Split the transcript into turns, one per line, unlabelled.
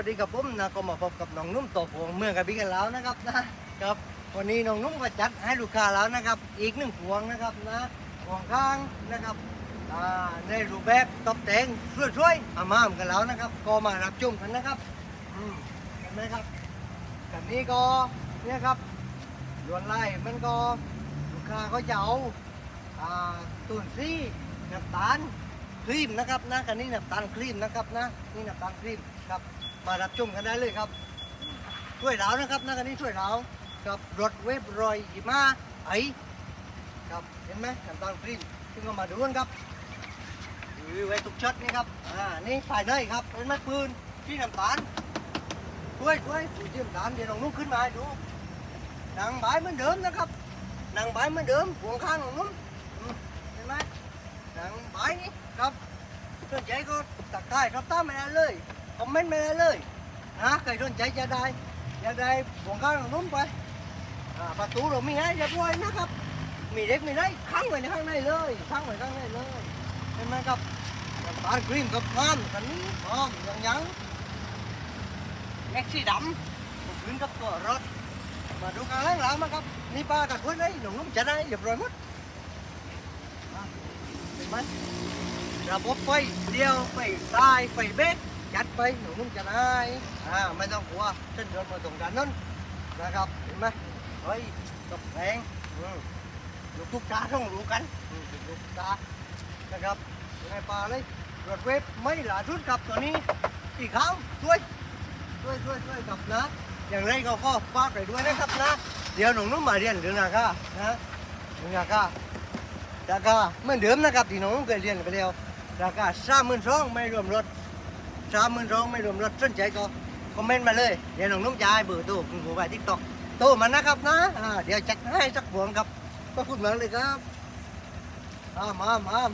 วัสดีกับผมนะก็มาพบกับน้องนุ่มตัวพวงเมืองกับพี่กันแล้วนะครับนะครับวันนี้น้องนุ่มก็จัดให้ลูกค้าแล้วนะครับ อีกหนึ่งพวงนะครับนะพวงข้างนะครับอ่าในรูปแบบตบแต่งช่วยๆอามามกันแล้วนะครับ ก็มารับชมกันนะครับอืมเห็นไหมครับแบบนี้ก็เนี่ยครับลวนไล่มันก็ลูกค้าก็จะเอาอ่าตุนซี่น้ำตาล รีมนะครับนะกันนี้น้ำตาลครีมนะครับนะนี่น้ำตาลครีมครับ มารับชมกันได้เลยครับช่วยเรานะครับนะกันนี้ช่วยเรากับรถเว็บรอยหิมาไอครับเห็นไหมน้ำตาลครีมซึ่งก็มาดูกันครับอือไว้ทุกช็อตนี่ครับอ่านี่ภายในครับเห็นไหมปืนที่น้ำตาลช่วยช่วยดูที่น้ำตาลเดี๋ยวลองนุ่มขึ้นมาดูหนังใบเหมือนเดิมนะครับหนังใบเหมือนเดิมห่วงข้างของนุ่มอืมเห็นไหม หนังใบนี้ครับส ตักได้ครับตามไม่ได้เลยคอมเมนต์ไม่ได้เลยนะใครสนใจจะได้อยากได้ห่วงข้างนุ่มไปประตูเรามีให้เรียบร้อยนะครับ มีเด็กมีได้ข้างไว้ในข้างในเลยข้างไว้ข้างในเลยเห็นไหมครับน้ำตาลครีมกับงามกันนี้หอมยังยังแม็กซี่ดำขึ้นกับตัวรถ มาดูกันแล้วมาครับนี่ปลากัดพื้นเลยหนุ่มจะได้เรียบร้อยหมดเห็นไหม ระบบไฟเดียวไฟซ้ายไฟเบรกยัดไปหนูนุ่มจะได้อ่าไม่ต้องกลัวเส้นเดินมาตรงด้านนั้นนะครับเห็นไหมเฮ้ยตบแพงอืมลูกทุกตาต้องรู้กันอืมลูกตานะครับยังไงปลาเลยรถเวฟไม่หลาชุดกับตัวนี้อีกครั้งช่วยช่วยช่วยช่วยกับนะ อย่างไรก็ก็ฝากไปด้วยนะครับนะ เดี๋ยวหนูนุ่มมาเรียนเรื่องราคานะเรื่องราคาราคาเหมือนเดิมนะครับที่น้องเคยเรียนไปแล้ว ราคาสามหมื่นสองไม่รวมรถสามหมื่นสองไม่รวมรถสนใจก็คอมเมนต์มาเลย เดี๋ยวน้องนุ่มจะให้เบอร์โทรคุณผู้ไปทิกตอกโทรมานะครับนะเดี๋ยวจัดให้สักพวงครับขอบคุณมากเลยครับอ้ามอ้ามอ้าม